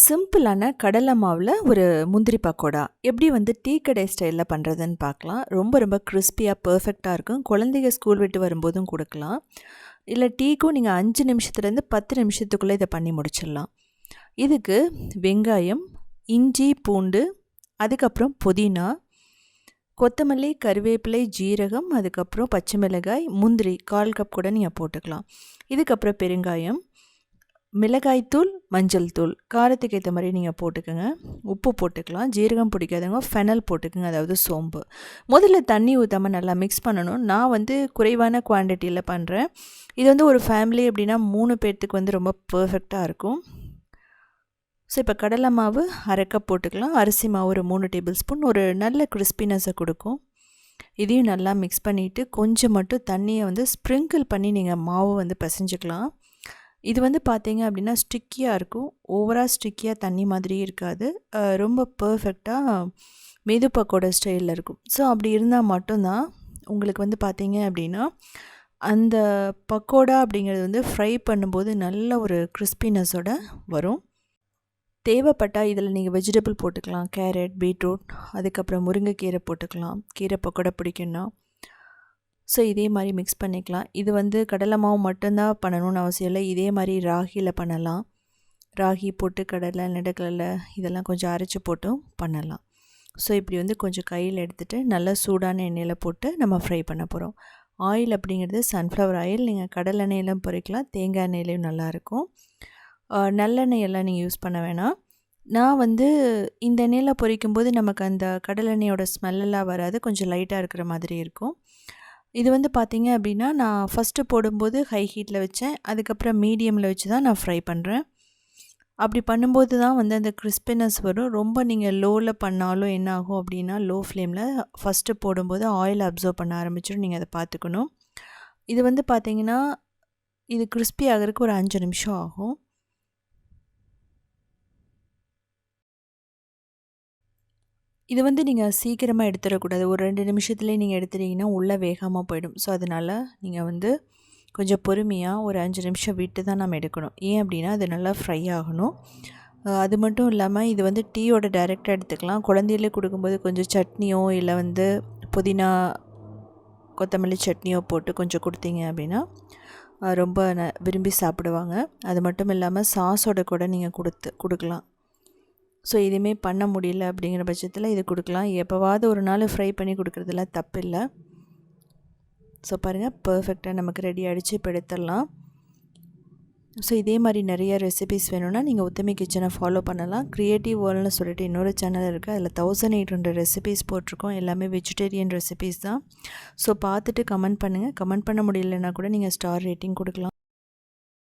சிம்பிளான கடலை மாவில் ஒரு முந்திரி பக்கோடா. எப்படி வந்து டீ கடை ஸ்டைலில் பண்ணுறதுன்னு பார்க்கலாம். ரொம்ப ரொம்ப கிறிஸ்பியாக பர்ஃபெக்டாக இருக்கும். குழந்தைங்க ஸ்கூல் விட்டு வரும்போதும் கொடுக்கலாம். இல்லை டீக்கும் நீங்கள் அஞ்சு நிமிஷத்துலேருந்து பத்து நிமிஷத்துக்குள்ளே இதை பண்ணி முடிச்சிடலாம். இதுக்கு வெங்காயம் இஞ்சி பூண்டு அதுக்கப்புறம் புதினா கொத்தமல்லி கருவேப்பிலை ஜீரகம் அதுக்கப்புறம் பச்சை மிளகாய் முந்திரி கால் கப் கூட நீங்கள் போட்டுக்கலாம். இதுக்கப்புறம் பெருங்காயம் மிளகாய்த்தூள் மஞ்சள் தூள். காரத்துக்கு ஏற்ற மாதிரி நீங்கள் போட்டுக்கோங்க. உப்பு போட்டுக்கலாம். ஜீரகம் பிடிக்காதவங்க ஃபெனல் போட்டுக்கோங்க. அதாவது சோம்பு. முதல்ல தண்ணி ஊற்றாமல் நல்லா மிக்ஸ் பண்ணணும். நான் வந்து குறைவான குவான்டிட்டியில் பண்ணுறேன் இது வந்து ஒரு ஃபேமிலி அப்படின்னா மூணு பேர்த்துக்கு வந்து ரொம்ப பர்ஃபெக்டாக இருக்கும். ஸோ இப்போ கடலை மாவு அரை கப் போட்டுக்கலாம். அரிசி மாவு ஒரு மூணு டேபிள் ஸ்பூன் ஒரு நல்ல கிறிஸ்பினஸை கொடுக்கும். இதையும் நல்லா மிக்ஸ் பண்ணிவிட்டு கொஞ்சம் மட்டும் தண்ணியை வந்து ஸ்ப்ரிங்கிள் பண்ணி நீங்கள் மாவு வந்து பிசைஞ்சிக்கலாம். இது வந்து பார்த்தீங்க அப்படின்னா ஸ்டிக்கியாக இருக்கும். ஓவராக ஸ்டிக்கியாக தண்ணி மாதிரியே இருக்காது. ரொம்ப பர்ஃபெக்டாக மெது பக்கோட ஸ்டைலில் இருக்கும். ஸோ அப்படி இருந்தால் மட்டும்தான் உங்களுக்கு வந்து பார்த்தீங்க அப்படின்னா அந்த பக்கோடா அப்படிங்கிறது வந்து ஃப்ரை பண்ணும்போது நல்ல ஒரு கிறிஸ்பினஸோட வரும். தேவைப்பட்டால் இதில் நீங்கள் வெஜிடபிள் போட்டுக்கலாம். கேரட் பீட்ரூட் அதுக்கப்புறம் முருங்கைக்கீரை போட்டுக்கலாம். கீரை பக்கோடா பிடிக்குன்னா ஸோ இதே மாதிரி மிக்ஸ் பண்ணிக்கலாம். இது வந்து கடலை மாவு மட்டும்தான் பண்ணணும்னு அவசியம் இல்லை. இதே மாதிரி ராகியில் பண்ணலாம். ராகி போட்டு கடலை நெடுக்கடலை இதெல்லாம் கொஞ்சம் அரைச்சி போட்டும் பண்ணலாம். ஸோ இப்படி வந்து கொஞ்சம் கையில் எடுத்துகிட்டு நல்லா சூடான எண்ணெயில் போட்டு நம்ம ஃப்ரை பண்ண போகிறோம் ஆயில் அப்படிங்கிறது சன்ஃப்ளவர் ஆயில் நீங்கள் கடல் எண்ணெயிலும் பொறிக்கலாம். தேங்காய் எண்ணெயிலையும் நல்லாயிருக்கும் நல்லெண்ணெய் எல்லாம் நீங்கள் யூஸ் பண்ண வேணாம். நான் வந்து இந்த எண்ணெயில் பொரிக்கும் போது நமக்கு அந்த கடலெண்ணெயோட ஸ்மெல்லெல்லாம் வராது. கொஞ்சம் லைட்டாக இருக்கிற மாதிரி இருக்கும். இது வந்து பார்த்திங்க அப்படின்னா நான் ஃபஸ்ட்டு போடும்போது ஹை ஹீட்டில் வச்சேன். அதுக்கப்புறம் மீடியமில் வச்சு தான் நான் ஃப்ரை பண்ணுறேன் அப்படி பண்ணும்போது தான் வந்து அந்த கிறிஸ்பினஸ் வரும். ரொம்ப நீங்கள் லோவில் பண்ணாலும் என்ன ஆகும் அப்படின்னா லோ ஃப்ளேமில் ஃபஸ்ட்டு போடும்போது ஆயில் அப்சர்வ் பண்ண ஆரம்பிச்சிடும். நீங்கள் அதை பார்த்துக்கணும் இது வந்து பார்த்திங்கன்னா இது கிறிஸ்பி ஆகிறதுக்கு ஒரு அஞ்சு நிமிஷம் ஆகும். இது வந்து நீங்கள் சீக்கிரமாக எடுத்துடக்கூடாது. ஒரு ரெண்டு நிமிஷத்துலேயே நீங்கள் எடுத்துட்டிங்கன்னா உள்ளே வேகமாக போயிடும். ஸோ அதனால் நீங்கள் வந்து கொஞ்சம் பொறுமையாக ஒரு அஞ்சு நிமிஷம் விட்டு தான் நம்ம எடுக்கணும். ஏன் அப்படின்னா அது நல்லா ஃப்ரை ஆகணும். அது மட்டும் இல்லாமல் இது வந்து டீயோட டைரெக்டாக எடுத்துக்கலாம். குழந்தையிலே கொடுக்கும்போது கொஞ்சம் சட்னியோ இல்லை வந்து புதினா கொத்தமல்லி சட்னியோ போட்டு கொஞ்சம் கொடுத்தீங்க அப்படின்னா ரொம்ப ந விரும்பி சாப்பிடுவாங்க. அது மட்டும் இல்லாமல் சாஸோட கூட நீங்கள் கொடுத்து கொடுக்கலாம். ஸோ எதுவுமே பண்ண முடியல அப்படிங்கிற பட்சத்தில் இது கொடுக்கலாம். எப்போவாவது ஒரு நாள் ஃப்ரை பண்ணி கொடுக்குறதுல தப்பு இல்லை. ஸோ பாருங்கள் பர்ஃபெக்டாக நமக்கு ரெடி அடித்து இப்போ எடுத்துடலாம். ஸோ இதே மாதிரி நிறைய ரெசிபிஸ் வேணும்னா நீங்கள் உத்தமி கிச்சனை ஃபாலோ பண்ணலாம். க்ரியேட்டிவ் வேர்ல்னு சொல்லிட்டு இன்னொரு சேனல் இருக்குது அதில் தௌசண்ட் எயிட் ஹண்ட்ரட் ரெசிபிஸ் போட்டிருக்கோம். எல்லாமே வெஜிடேரியன் ரெசிபிஸ் தான். ஸோ பார்த்துட்டு கமெண்ட் பண்ணுங்கள் கமெண்ட் பண்ண முடியலன்னா கூட நீங்கள் ஸ்டார் ரேட்டிங் கொடுக்கலாம்.